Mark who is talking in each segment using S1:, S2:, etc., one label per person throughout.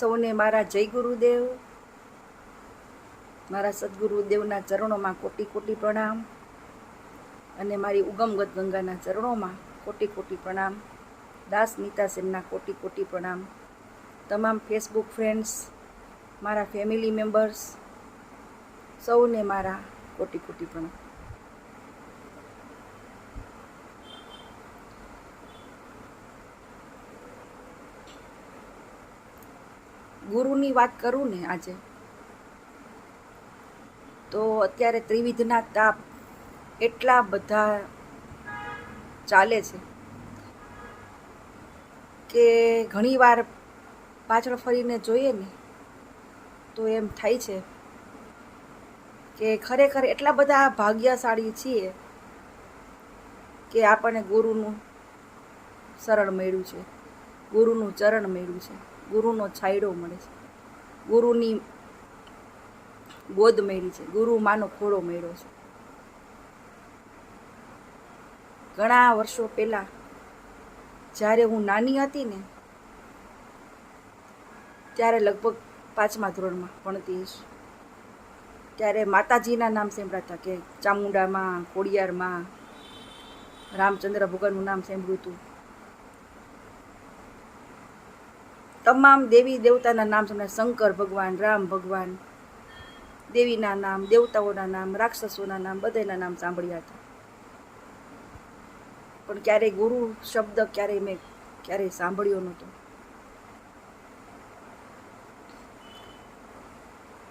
S1: સૌને મારા જય ગુરુદેવ. મારા સદગુરુદેવના ચરણોમાં કોટી કોટી પ્રણામ. અને મારી ઉગમગત ગંગાના ચરણોમાં કોટી કોટી પ્રણામ. દાસ નીતા સેમના કોટી કોટી પ્રણામ. તમામ ફેસબુક ફ્રેન્ડ્સ મારા ફેમિલી મેમ્બર્સ સૌને મારા કોટી કોટી પ્રણામ. ગુરુની વાત કરું ને આજે, તો અત્યારે ત્રિવિધના તાપ એટલા બધા ચાલે છે કે ઘણીવાર પાછળ ફરીને જોઈએ ને, તો એમ થાય છે કે ખરેખર એટલા બધા ભાગ્યશાળી છીએ કે આપણને ગુરુનું શરણ મળ્યું છે, ગુરુનું ચરણ મળ્યું છે. ગુરુનો છાંયડો મળે છે. ગુરુની ગોદ મેળી છે. ગુરુ માનો ખોળો મેળ્યો છે. ઘણા વર્ષો પહેલાં જ્યારે હું નાની હતી ને, ત્યારે લગભગ પાંચમા ધોરણમાં ભણતી હશે. ત્યારે માતાજીના નામ સાંભળાતા કે ચામુંડામાં, ખોડિયારમાં રામચંદ્ર ભગવાનનું નામ સાંભળ્યું હતું. તમામ દેવી દેવતાના નામ સાંભળ્યા શંકર ભગવાન, રામ ભગવાન, દેવીના નામ, દેવતાઓના નામ, રાક્ષસોના નામ, બધાના નામ સાંભળ્યા હતા. પણ ક્યારેય ગુરુ શબ્દ ક્યારેય મેં ક્યારેય સાંભળ્યો નહોતો.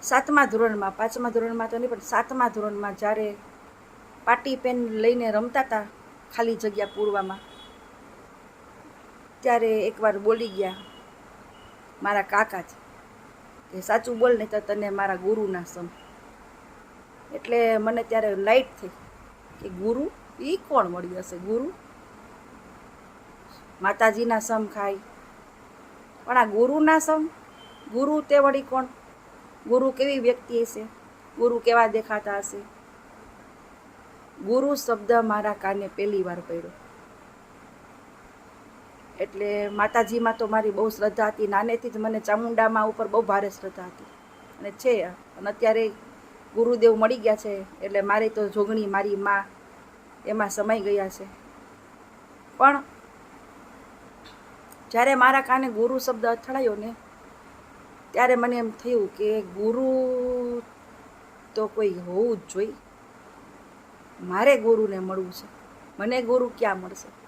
S1: સાતમા ધોરણમાં, પાંચમા ધોરણમાં તો નહીં, પણ સાતમા ધોરણમાં જ્યારે પાટી પેન લઈને રમતા હતા ખાલી જગ્યા પૂરવામાં, ત્યારે એકવાર બોલી ગયા. મારા કાકા છે. કે સાચું બોલ નહીં તો તને મારા ગુરુના સમ. એટલે મને ત્યારે લાઈટ થઈ કે ગુરુ એ કોણ મળ્યું હશે ગુરુ? માતાજીના સમ ખાય. પણ આ ગુરુના સમ? ગુરુ તે વળી કોણ? ગુરુ કેવી વ્યક્તિ હશે? ગુરુ કેવા દેખાતા હશે? ગુરુ શબ્દ મારા કાને પહેલી વાર પડ્યો એટલે માતાજીમાં તો મારી બહુ શ્રદ્ધા હતી. નાનેથી જ મને ચામુંડામાં ઉપર બહુ ભારે શ્રદ્ધા હતી. અને છે, અને અત્યારે ગુરુદેવ મળી ગયા છે, એટલે મારી તો જોગણી મારી માં એમાં સમાઈ ગયા છે. પણ જ્યારે મારા કાને ગુરુ શબ્દ અથડાયો ને, ત્યારે મને એમ થયું કે ગુરુ તો કોઈ હોવું જ જોઈએ. મારે ગુરુને મળવું છે. મને ગુરુ ક્યાં મળશે?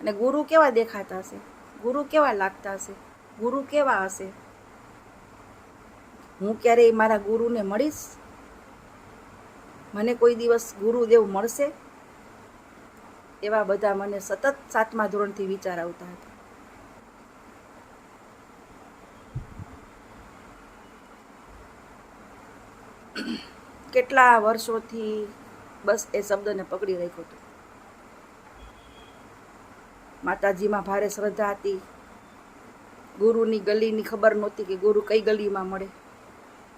S1: અને ગુરુ કેવા દેખાતા હશે? ગુરુ કેવા લાગતા હશે? ગુરુ કેવા હશે? હું ક્યારેય મારા ગુરુને મળીશ? મને કોઈ દિવસ ગુરુદેવ મળશે? એવા બધા મને સતત સાતમા ધોરણથી વિચાર આવતા હતા. કેટલા વર્ષોથી બસ એ શબ્દને પકડી રાખ્યો હતો. માતાજીમાં ભારે શ્રદ્ધા હતી. ગુરુની ગલીની ખબર નહોતી કે ગુરુ કઈ ગલીમાં મળે.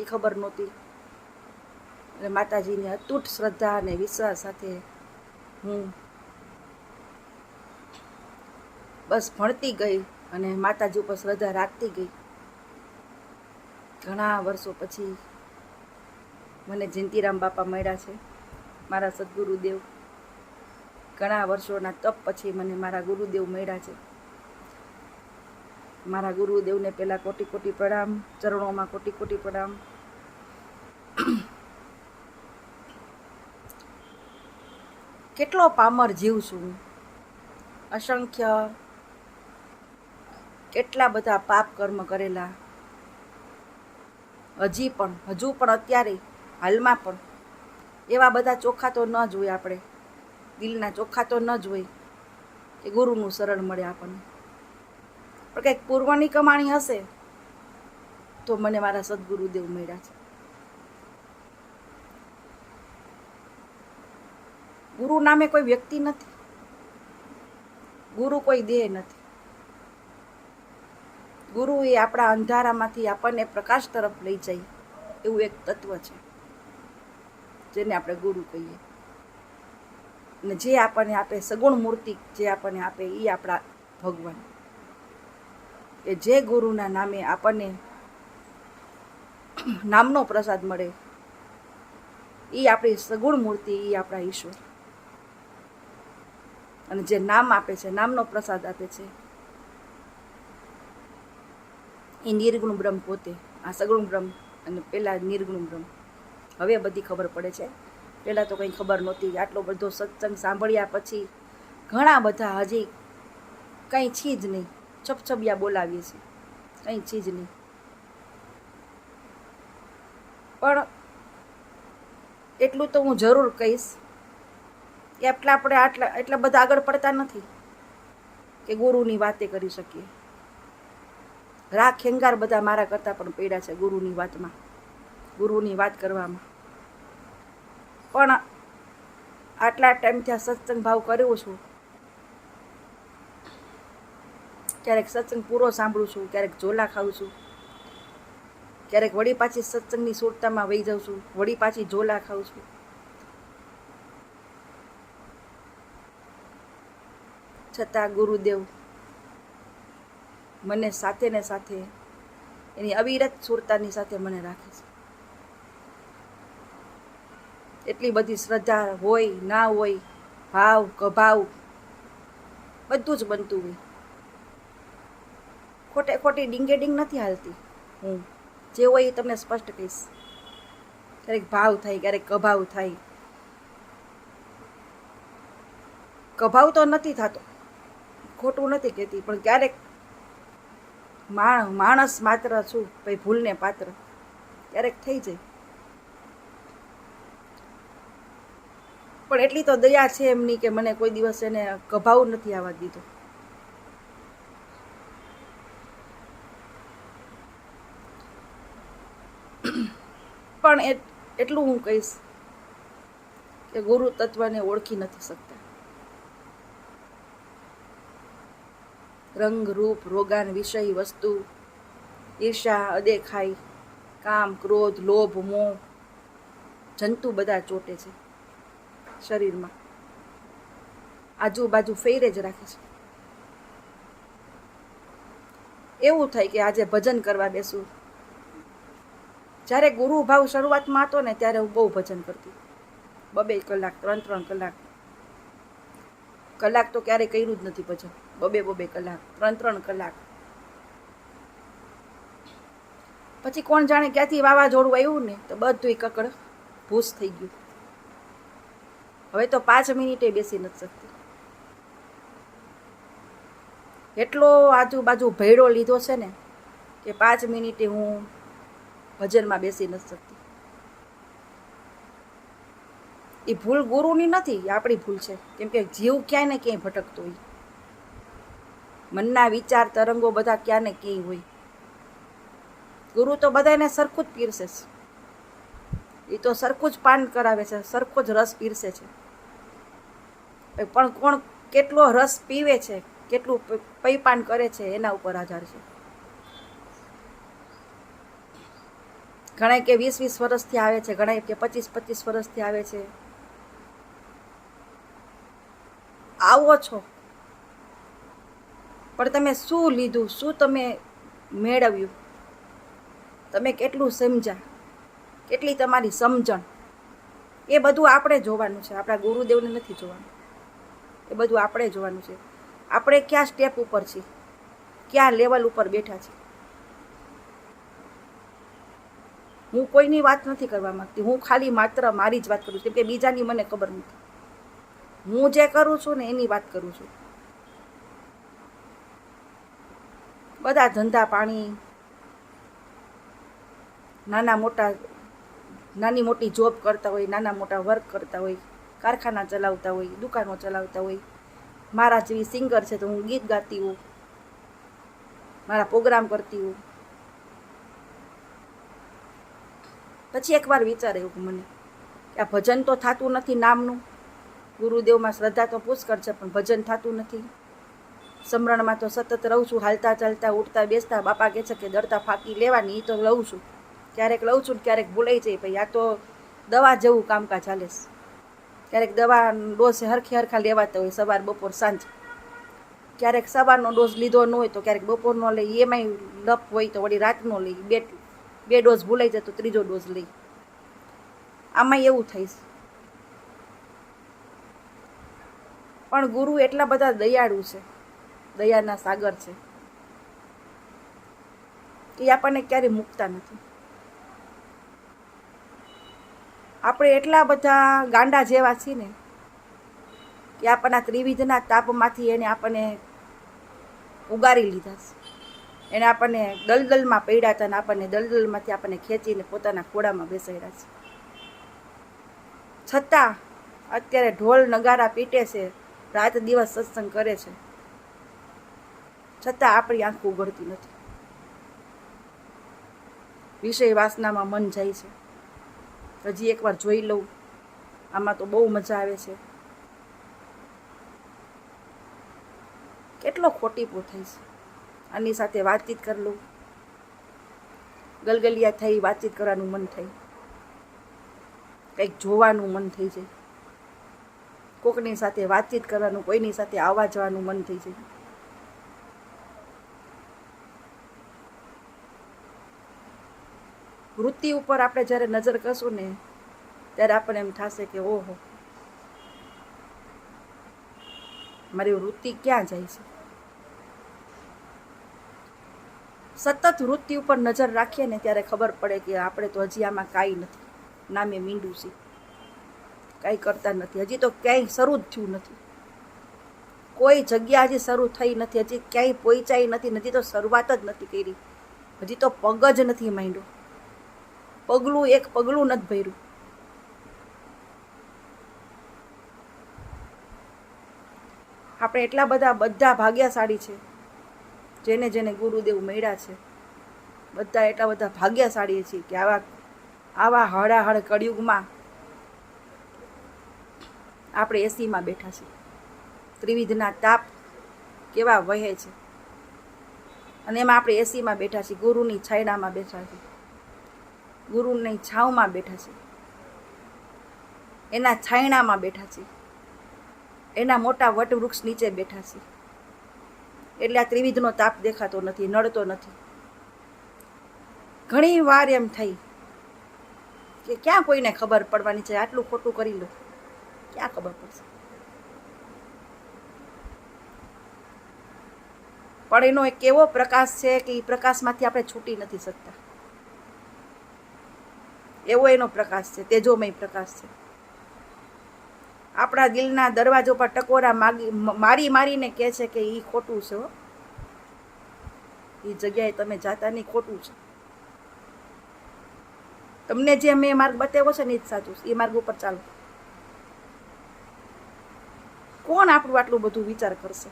S1: એ ખબર નહોતી. એટલે માતાજીની અતૂટ શ્રદ્ધા અને વિશ્વાસ સાથે હું બસ ભણતી ગઈ અને માતાજી ઉપર શ્રદ્ધા રાખતી ગઈ. ઘણા વર્ષો પછી મને જયંતિરામ બાપા મળ્યા છે, મારા સદગુરુદેવ. ઘણા વર્ષોના તપ પછી મને મારા ગુરુદેવ મળ્યા છે. મારા ગુરુદેવને પહેલાં કોટી કોટી પ્રણામ, ચરણોમાં કોટી કોટી પ્રણામ. કેટલો પામર જીવ છું. અસંખ્ય, કેટલા બધા પાપ કર્મ કરેલા. હજી પણ, હજુ પણ અત્યારે, હાલમાં પણ. એવા બધા ચોખ્ખા તો ન જોઈએ આપણે. દિલના ચોખ્ખા તો ન જ હોય કે ગુરુનું શરણ મળે આપણને. પણ કંઈક પૂર્વની કમાણી હશે તો મને મારા સદગુરુદેવ મળ્યા છે. ગુરુ નામે કોઈ વ્યક્તિ નથી. ગુરુ કોઈ દેહ નથી. ગુરુ એ આપણા અંધારામાંથી આપણને પ્રકાશ તરફ લઈ જાય એવું એક તત્વ છે જેને આપણે ગુરુ કહીએ. અને જે આપણને આપે, સગુણ મૂર્તિ જે આપણને આપે એ આપણા ભગવાન. કે જે ગુરુના નામે આપણને નામનો પ્રસાદ મળે એ આપણી સગુણ મૂર્તિ એ આપણા ઈશ્વર. અને જે નામ આપે છે, નામનો પ્રસાદ આપે છે એ નિર્ગુણ બ્રહ્મ પોતે, આ સગુણ બ્રહ્મ અને પેલા નિર્ગુણ બ્રહ્મ. હવે બધી ખબર પડે છે. પહેલાં તો કંઈ ખબર નહોતી. આટલો બધો સત્સંગ સાંભળ્યા પછી ઘણા બધા હજી કંઈ છે જ નહીં. છપછપિયા બોલાવીએ છીએ. કંઈ છે જ નહીં. પણ એટલું તો હું જરૂર કહીશ કે આટલા આપણે આટલા, એટલા બધા આગળ પડતા નથી કે ગુરુની વાતે કરી શકીએ. રાખ ખેંગાર બધા મારા કરતાં પણ પડ્યા છે ગુરુની વાતમાં. ગુરુની વાત કરવામાં. પણ આટલા ટાઈમથી આ સત્સંગ ભાવ કર્યો છું. ક્યારેક સત્સંગ પૂરો સાંભળું છું, ક્યારેક ઝોલા ખાઉં છું. ક્યારેક વળી પાછી સત્સંગની સુરતામાં વહી જાઉં છું, વળી પાછી ઝોલા ખાઉં છું. છતાં ગુરુદેવ, મને સાથે ને સાથે એની અવિરત સુરતાની સાથે મને રાખે છે. એટલી બધી શ્રદ્ધા હોય ના હોય ભાવ કભાવ બધું જ બનતું હોય. ખોટે ખોટી ડીંગે ડીંગ નથી હાલતી. હું જે હોય એ તમને સ્પષ્ટ કહીશ. ક્યારેક ભાવ થાય ક્યારેક કભાવ થાય. કભાવ તો નથી થતો. ખોટું નથી કહેતી પણ ક્યારેક માણ માણસ માત્ર છું ભાઈ ભૂલને પાત્ર. ક્યારેક થઈ જાય. પણ એટલી તો દયા છે એમની કે મને કોઈ દિવસ એને કભાવ નથી આવવા દીધો. પણ એટલું હું કહીશ કે ગુરુ તત્વને ઓળખી નથી શકતા. રંગ, રૂપ, રોગાન, વિષય, વસ્તુ ઈર્ષા અદેખાઈ, કામ, ક્રોધ, લોભ, મોહ, જંતુ બધા ચોટે છે. શરીરમાં. આજુબાજુ ફેરે જ રાખે છે. એવું થાય કે આજે ભજન કરવા બેસું. જ્યારે ગુરુ ભાવ શરૂઆતમાં હતો ને ત્યારે હું બહુ ભજન કરતી. બબે કલાક, ત્રણ ત્રણ કલાક. કલાક તો ક્યારેય કર્યું જ નથી ભજન. બબે બબે કલાક, ત્રણ ત્રણ કલાક. પછી કોણ જાણે ક્યાંથી વાવાઝોડું આવ્યું ને તો બધું કકડ ભૂસ થઈ ગયું. હવે તો પાંચ મિનિટે બેસી નથી શકતી. એટલો આજુબાજુ ભયડો લીધો છે ને, કે પાંચ મિનિટે હું ભજનમાં બેસી નથી શકતી. એ ભૂલ ગુરુની નથી આપણી ભૂલ છે. કેમ કે જીવ ક્યાંય ને ક્યાંય ભટકતો હોય. મનના વિચાર, તરંગો બધા ક્યાં ને ક્યાંય હોય. ગુરુ તો બધાને સરખું જ પીરસે છે. એ તો સરખું જ પાન કરાવે છે, સરખો જ રસ પીરસે છે. પણ કોણ કેટલો રસ પીવે છે, કેટલું પૈપાન કરે છે, એના ઉપર આધાર છે. ઘણા કે વીસ વીસ વર્ષથી આવે છે ઘણા કે પચીસ પચીસ વર્ષથી આવે છે. આવો છો. પણ તમે શું લીધું, શું તમે મેળવ્યું? તમે કેટલું સમજ્યા? કેટલી તમારી સમજણ? એ બધું આપણે જોવાનું છે, આપણા ગુરુદેવને નથી જોવાનું. એ બધું આપણે જોવાનું છે. આપણે ક્યાં સ્ટેપ ઉપર છીએ? ક્યાં લેવલ ઉપર બેઠા છીએ? હું કોઈની વાત નથી કરવા માંગતી. હું ખાલી માત્ર મારી જ વાત કરું છું. કે બીજાની મને ખબર નથી. હું જે કરું છું ને એની વાત કરું છું. બધા ધંધા પાણી, નાના મોટા, નાની મોટી જોબ કરતા હોય, નાના મોટા વર્ક કરતા હોય કારખાના ચલાવતા હોય, દુકાનો ચલાવતા હોય. મારા જેવી સિંગર છે તો હું ગીત ગાતી હોઉં. મારા પ્રોગ્રામ કરતી હોઉં. પછી એકવાર વિચાર એવું મને કે આ ભજન તો થતું નથી નામનું. ગુરુદેવમાં શ્રદ્ધા તો પુષ્કળ છે, પણ ભજન થતું નથી. સમરણમાં તો સતત રહું છું, હાલતા ચાલતા ઉઠતા બેસતા બાપા કહે છે કે દરતા ફાંકી લેવાની એ તો લઉં છું. ક્યારેક લઉં છું ક્યારેક ભૂલાઈ જાય, ભાઈ આ તો દવા જેવું કામકાજ ચાલે છે. ક્યારેક દવા ડોઝ હરખી હરખા લેવાતા હોય સવાર, બપોર, સાંજ. ક્યારેક સવારનો ડોઝ લીધો ન હોય તો ક્યારેક બપોરનો લઈ, એમાંય લપ હોય તો વળી રાતનો લઈ. બે બે ડોઝ ભૂલાઈ જાય તો ત્રીજો ડોઝ લઈ. આમાં એવું થઈશ પણ ગુરુ એટલા બધા દયાળુ છે. દયાના સાગર છે. એ આપણને ક્યારેય મૂકતા નથી. આપણે એટલા બધા ગાંડા જેવા છીએ ને કે આપણના ત્રિવિધના તાપમાંથી એને આપણને ઉગારી લીધા છે. એને આપણને દલદલમાં પડ્યા અને આપણને દલદલમાંથી આપણને ખેંચીને પોતાના ખોડામાં બેસાડ્યા છે. છતાં અત્યારે ઢોલ નગારા પીટે છે, રાત દિવસ સત્સંગ કરે છે. છતાં આપણી આંખ ઉગડતી નથી. વિષય વાસનામાં મન જાય છે. હજી એકવાર જોઈ લઉં. આમાં તો બહુ મજા આવે છે. કેટલો ખોટીપો છે. આની સાથે વાતચીત કરી લઉં. ગલગલિયા થઈ, વાતચીત કરવાનું મન થાય કંઈક જોવાનું મન થઈ જાય. કોકની સાથે વાતચીત કરવાનું, કોઈની સાથે આવવા જવાનું મન થઈ જાય. વૃત્તિ ઉપર આપણે જ્યારે નજર કરશું ને, ત્યારે આપણને એમ થશે કે, ઓહો, મારી વૃત્તિ ક્યાં જાય છે? સતત વૃત્તિ ઉપર નજર રાખીએ ને, ત્યારે ખબર પડે કે આપણે તો હજી આમાં કાંઈ નથી. નામે મીંડું છે. કાંઈ કરતા નથી. હજી તો ક્યાંય શરૂ જ થયું નથી. કોઈ જગ્યા હજી શરૂ થઈ નથી. હજી ક્યાંય પહોંચાઈ નથી. હજી તો શરૂઆત જ નથી કરી. હજી તો પગ જ નથી માંડ્યો. પગલું, એક પગલું નથી ભર્યું. આપણે એટલા બધા બધા ભાગ્યશાળી છે, જેને જેને ગુરુદેવ મળ્યા છે, બધા એટલા બધા ભાગ્યશાળી છીએ કે આવા આવા હળાહળ કળિયુગમાં આપણે એસીમાં બેઠા છીએ. ત્રિવિધના તાપ કેવા વહે છે. અને એમાં આપણે એસીમાં બેઠા છીએ, ગુરુની છાયડામાં બેઠા છીએ. ગુરુની છાવમાં બેઠા છે. એના છાયણામાં બેઠા છે. એના મોટા વટવૃક્ષ નીચે બેઠા છે. એટલે આ ત્રિવિધનો તાપ દેખાતો નથી, નડતો નથી. ઘણી વાર એમ થઈ કે ક્યાં કોઈને ખબર પડવાની છે, આટલું ખોટું કરી લો. ક્યાં ખબર પડશે? પણ એનો એક એવો પ્રકાશ છે કે એ પ્રકાશમાંથી આપણે છૂટી નથી શકતા. એવો એનો પ્રકાશ છે, તેજોમય પ્રકાશ છે. આપણા દિલના દરવાજો પર ટકોરા માગી, મારી મારીને કહે છે કે એ ખોટું છે એ જગ્યાએ તમે જાતા નહીં, ખોટું છે. તમને જે મેં માર્ગ બતાવ્યો છે ને એ જ સાચું એ માર્ગ ઉપર ચાલો. કોણ આપણું આટલું બધું વિચાર કરશે?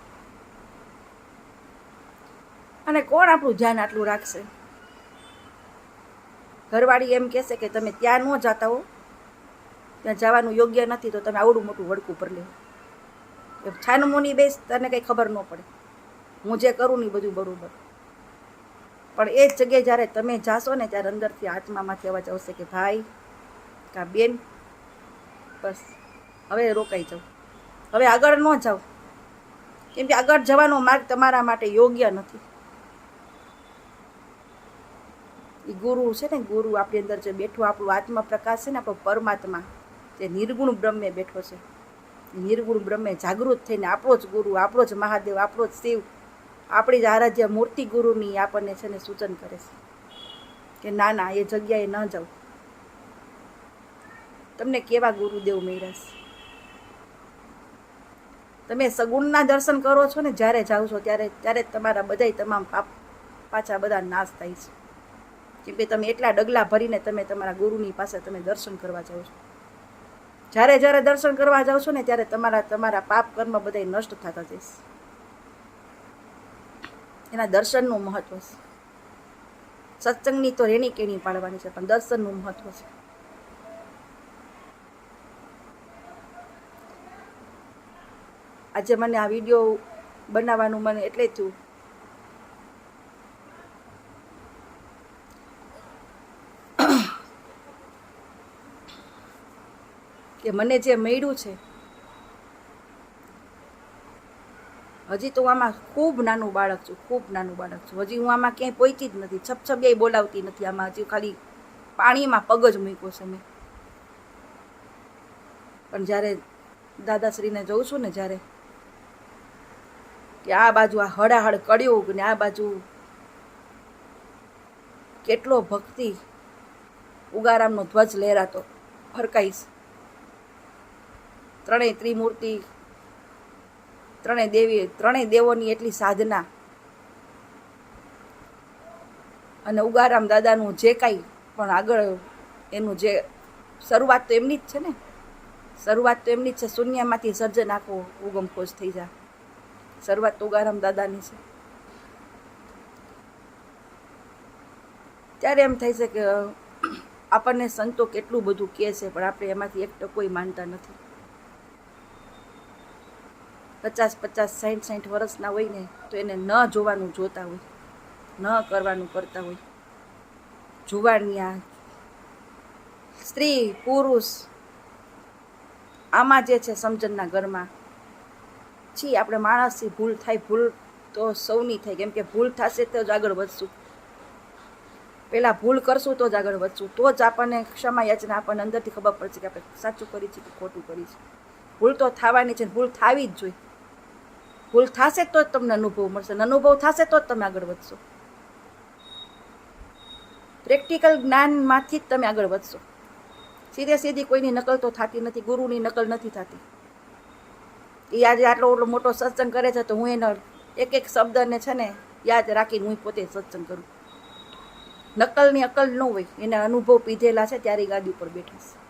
S1: અને કોણ આપણું ધ્યાન આટલું રાખશે? ઘરવાળી એમ કહેશે કે તમે ત્યાં ન જતા હો. ત્યાં જવાનું યોગ્ય નથી તો તમે આવડું મોટું વડકું પર લે. છાનું મુની બેસ, તને કંઈ ખબર ન પડે. હું જે કરું ને બધું બરાબર. પણ એ જ જગ્યાએ જ્યારે તમે જાશો ને ત્યારે અંદરથી આત્મામાંથી અવાજ આવશે કે ભાઈ, કા બેન, બસ, હવે રોકાઈ જાઓ. હવે આગળ ન જાઓ. કેમ કે આગળ જવાનો માર્ગ તમારા માટે યોગ્ય નથી. એ ગુરુ છે ને, ગુરુ આપણી અંદર જે બેઠો, આપણું આત્મા પ્રકાશ છે ને, આપણો પરમાત્મા, જે નિર્ગુણ બ્રહ્મે બેઠો છે. નિર્ગુણ બ્રહ્મે જાગૃત થઈને આપણો જ ગુરુ, આપણો જ મહાદેવ, આપણો જ શિવ, આપણી જ આરાધ્ય મૂર્તિ ગુરુની આપણને છે ને સૂચન કરે છે. કે ના ના, એ જગ્યાએ ન જાઉં. તમને કેવા ગુરુદેવ મળ્યા તમે સગુણના દર્શન કરો છો ને, જ્યારે જાઓ છો, ત્યારે ત્યારે તમારા બધાય તમામ પાપ પાછા બધા નાશ થાય છે. કે તમે એટલા ડગલા ભરીને તમે તમારા ગુરુની પાસે તમે દર્શન કરવા જાઓ છો. જ્યારે જ્યારે દર્શન કરવા જાઓ છો ને ત્યારે તમારા તમારા પાપ કર્મ બધા નષ્ટ થતા જઈશ એના દર્શનનું મહત્વ છે. સત્સંગની તો રેણી કેણી પાડવાની છે, પણ દર્શનનું મહત્વ છે. આજે મને આ વીડિયો બનાવવાનું મને એટલે થયું કે મને જે મળ્યું છે, હજી તો હું આમાં ખૂબ નાનું બાળક છું, ખૂબ નાનું બાળક છું. હજી હું આમાં ક્યાંય પહોંચી જ નથી છપછબિયાઈ બોલાવતી નથી આમાં. હજી ખાલી પાણીમાં પગ જ મૂક્યો છે મેં. પણ જ્યારે દાદાશ્રીને જોઉં છું ને જ્યારે, કે આ બાજુ આ હળાહળ કળિયુગ ને આ બાજુ કેટલો ભક્તિ, ઉગારામનો ધ્વજ લહેરાતો, ફરકાઈશ. ત્રણેય ત્રિમૂર્તિ, ત્રણેય દેવી, ત્રણેય દેવોની એટલી સાધના. અને ઉગારામ દાદાનું જે કાંઈ પણ આગળ એનું જે શરૂઆત તો એમની જ છે ને? શરૂઆત તો એમની જ છે, શૂન્યમાંથી સર્જન આખો ઉગમ ખોજ થઈ જાય. શરૂઆત તો ઉગારામ દાદાની છે. ત્યારે એમ થાય છે કે આપણને સંતો કેટલું બધું કહે છે, પણ આપણે એમાંથી એક ટકોય માનતા નથી. પચાસ પચાસ સાઠ સાઠ વર્ષના હોય ને, તો એને ન જોવાનું જોતા હોય. ન કરવાનું કરતા હોય. જુવાણિયા સ્ત્રી, પુરુષ, આમાં જે છે સમજણના ઘરમાં. છી, આપણે માણસથી ભૂલ થાય, ભૂલ તો સૌની થાય. કેમ કે ભૂલ થશે તો જ આગળ વધશું. પહેલાં ભૂલ કરશું તો જ આગળ વધશું. તો જ આપણને ક્ષમા યાચના આપણને અંદરથી ખબર પડશે કે આપણે સાચું કરી છે કે ખોટું કરી છે. ભૂલ તો થવાની છે ભૂલ થવી જ જોઈએ. ભૂલ થશે તો જ તમને અનુભવ મળશે. અનુભવ થશે તો જ તમે આગળ વધશો. પ્રેક્ટિકલ જ્ઞાનમાંથી જ તમે આગળ વધશો. સીધે સીધી કોઈની નકલ તો થતી નથી, ગુરુની નકલ નથી થતી. એ આજે આટલો એટલો મોટો સત્સંગ કરે છે તો હું એનો એક એક શબ્દને છે ને યાદ રાખીને હું પોતે સત્સંગ કરું. નકલની અકલ ન હોય, એને અનુભવ પીધેલા છે, ત્યારે ગાદી ઉપર બેઠા છે.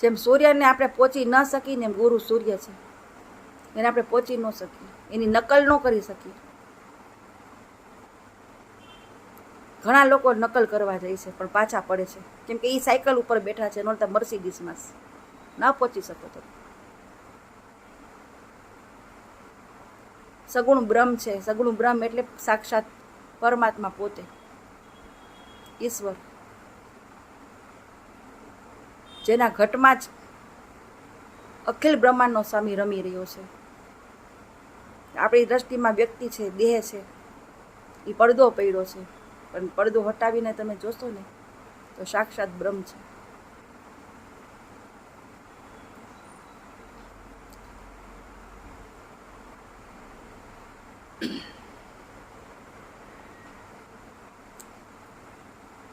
S1: જેમ સૂર્યને આપણે પહોંચી ન શકીને એમ ગુરુ સૂર્ય છે. એને આપણે પહોંચી ન શકીએ. એની નકલ ન કરી શકીએ. ઘણા લોકો નકલ કરવા જાય છે, પણ પાછા પડે છે. કેમ કે એ સાયકલ ઉપર બેઠા છે નોતા મર્સિડીઝમાં ન પહોંચી શકો તો સગુણ બ્રહ્મ છે. સગુણ બ્રહ્મ એટલે સાક્ષાત પરમાત્મા પોતે. ઈશ્વર. જેના ઘટમાં જ અખિલ બ્રહ્માંડનો સ્વામી રમી રહ્યો છે. આપણી દ્રષ્ટિમાં વ્યક્તિ છે, દેહ છે એ પડદો પડ્યો છે. પણ પડદો હટાવીને તમે જોશો ને, તો સાક્ષાત બ્રહ્મ છે.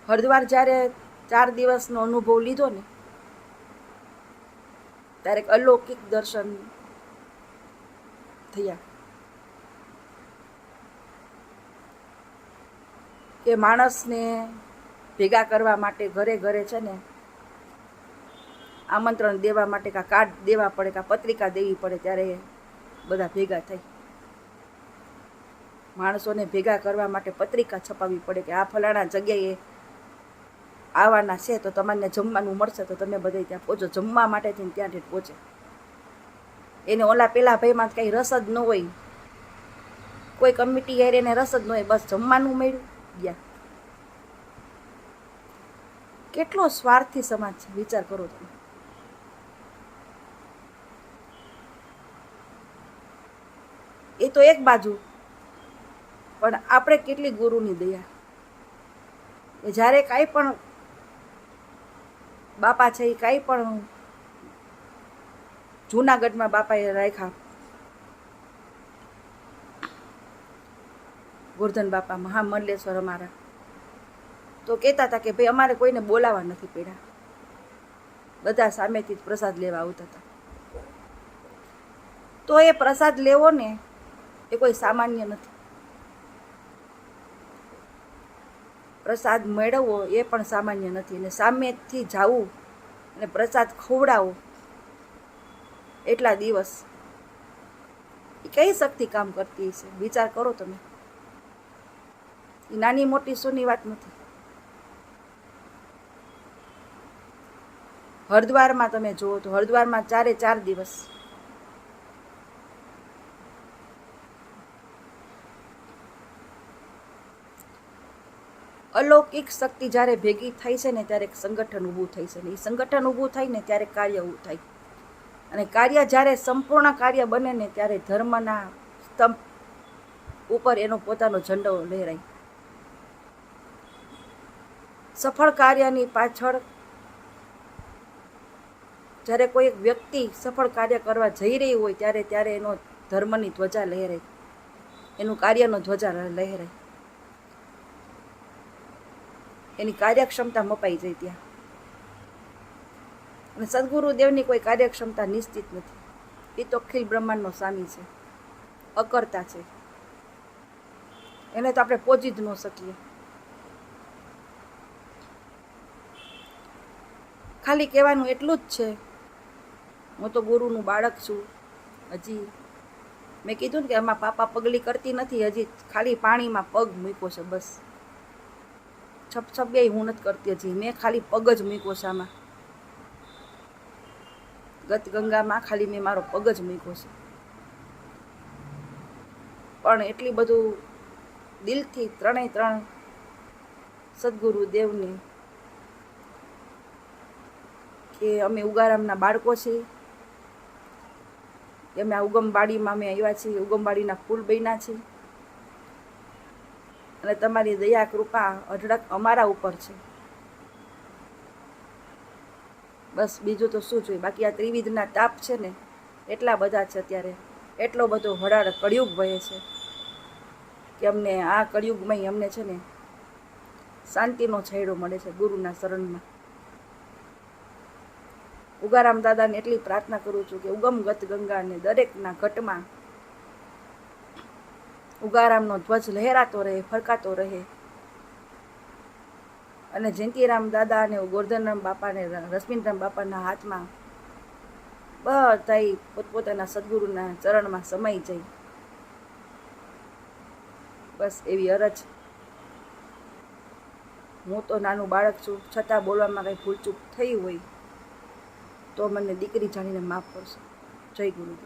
S1: હરિદ્વાર જ્યારે ચાર દિવસનો અનુભવ લીધો ને ત્યારે અલૌકિક દર્શન થયા. કે માણસને ભેગા કરવા માટે ઘરે ઘરે છે ને, આમંત્રણ દેવા માટે કાં કાર્ડ દેવા પડે, કાં પત્રિકા દેવી પડે, ત્યારે બધા ભેગા થઈ. માણસોને ભેગા કરવા માટે પત્રિકા છપાવવી પડે કે આ ફલાણા જગ્યાએ આવવાના છે, તો તમને જમવાનું મળશે, તો તમે બધા ત્યાં પહોંચો. જમવા માટે જઈને ત્યાં પહોંચે. એને ઓલા પેલા ભાઈમાં કંઈ રસ જ ન હોય. કોઈ કમિટી હેર એને રસ જ ન હોય, બસ જમવાનું મળ્યું, ગયા. કેટલો સ્વાર્થી સમાજ છે, વિચાર કરો તમે. એ તો એક બાજુ, પણ આપણે કેટલી ગુરુની દયા. જ્યારે કાંઈ પણ બાપા છે એ કાંઈ પણ જૂનાગઢમાં બાપાએ રાખ્યા. ગોરધન બાપા મહામંડલેશ્વર અમારા. તો કહેતા હતા કે ભાઈ અમારે કોઈને બોલાવા નથી પડ્યા. બધા સામેથી જ પ્રસાદ લેવા આવતા હતા. તો એ પ્રસાદ લેવો ને એ કોઈ સામાન્ય નથી. પ્રસાદ મેળવવો એ પણ સામાન્ય નથી. અને સામેથી જવું અને પ્રસાદ ખવડાવો એટલા દિવસ એ કઈ શક્તિ કામ કરતી હશે? વિચાર કરો તમે. એ નાની મોટી શોની વાત નથી. હરિદ્વારમાં તમે જુઓ તો હરિદ્વારમાં ચારે ચાર દિવસ અલૌકિક શક્તિ જ્યારે ભેગી થાય છે ને ત્યારે એક સંગઠન ઊભું થાય છે ને એ સંગઠન ઊભું થાય ને ત્યારે કાર્ય ઊભું થાય. અને કાર્ય જ્યારે સંપૂર્ણ કાર્ય બને ને ત્યારે ધર્મના સ્તંભ ઉપર એનો પોતાનો ઝંડો લહેરાય. સફળ કાર્યની પાછળ જ્યારે કોઈ એક વ્યક્તિ સફળ કાર્ય કરવા જઈ રહી હોય ત્યારે ત્યારે એનો ધર્મની ધ્વજા લહેરાય. એનું કાર્યનો ધ્વજા લહેરાય. એની કાર્યક્ષમતા મપાઈ જાય ત્યાં. અને સદગુરુદેવની કોઈ કાર્યક્ષમતા નિશ્ચિત નથી. એ તો અખિલ બ્રહ્માંડનો સ્વામી છે. અકર્તા છે. એને તો આપણે પહોંચી જ ન શકીએ. ખાલી કહેવાનું એટલું જ છે, હું તો ગુરુનું બાળક છું, હજી. મેં કીધું ને કે આમાં પાપા પગલી કરતી નથી, હજી ખાલી પાણીમાં પગ મૂક્યો છે, બસ. છપ છપ હું નથી કરતી હજી. મેં ખાલી પગ જ મૂક્યો છે આમાં. ગત ગંગામાં ખાલી મેં મારો પગ જ મૂક્યો છે. પણ એટલી બધું દિલથી ત્રણેય ત્રણ સદગુરુ દેવને કે અમે ઉગારામના બાળકો છીએ. અમે આ ઉગમબાડીમાં અમે આવ્યા છીએ. ઉગમબાડીના ફૂલ બન્યા છીએ. અને તમારી દયા, કૃપા, અઢળક અમારા ઉપર છે. બસ બીજું તો શું જોઈએ? બાકી આ ત્રિવિધના તાપ છે ને, એટલા બધા છે અત્યારે. એટલો બધો હળાળ કળિયુગ વહે છે કે અમને આ કળિયુગમાં અમને છે ને શાંતિનો છેડો મળે છે ગુરુના શરણમાં. ઉગારામ દાદાને એટલી પ્રાર્થના કરું છું કે ઉગમગત ગંગાને દરેકના ઘટમાં ઉગારામનો ધ્વજ લહેરાતો રહે, ફરકાતો રહે. અને જયંતિરામ દાદા અને ગોરધનરામ બાપાને રશ્મિનરામ બાપાના હાથમાં બધાય પોતપોતાના સદગુરુના ચરણમાં સમાઈ જાય. બસ એવી અરજ. હું તો નાનું બાળક છું, છતાં બોલવામાં કંઈ ભૂલચૂક થઈ હોય તો મને દીકરી જાણીને માફ કરશો. જય ગુરુદેવ.